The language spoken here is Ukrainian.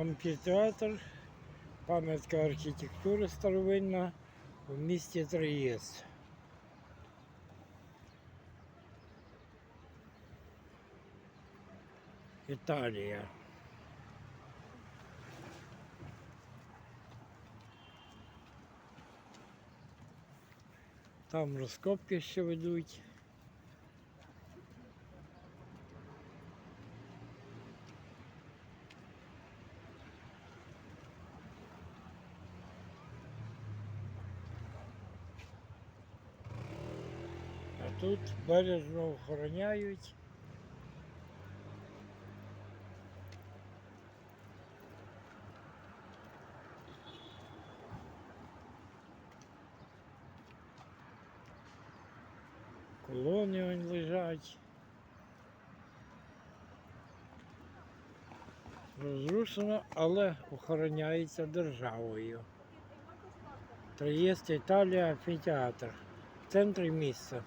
Амфітеатр, пам'ятка архітектури старовинна в місті Триєст. Італія. Там розкопки ще ведуть. Тут бережно охороняють. Колони он лежать. Розрушено, але охороняється державою. Триєст Італія амфітеатр. В центрі міста.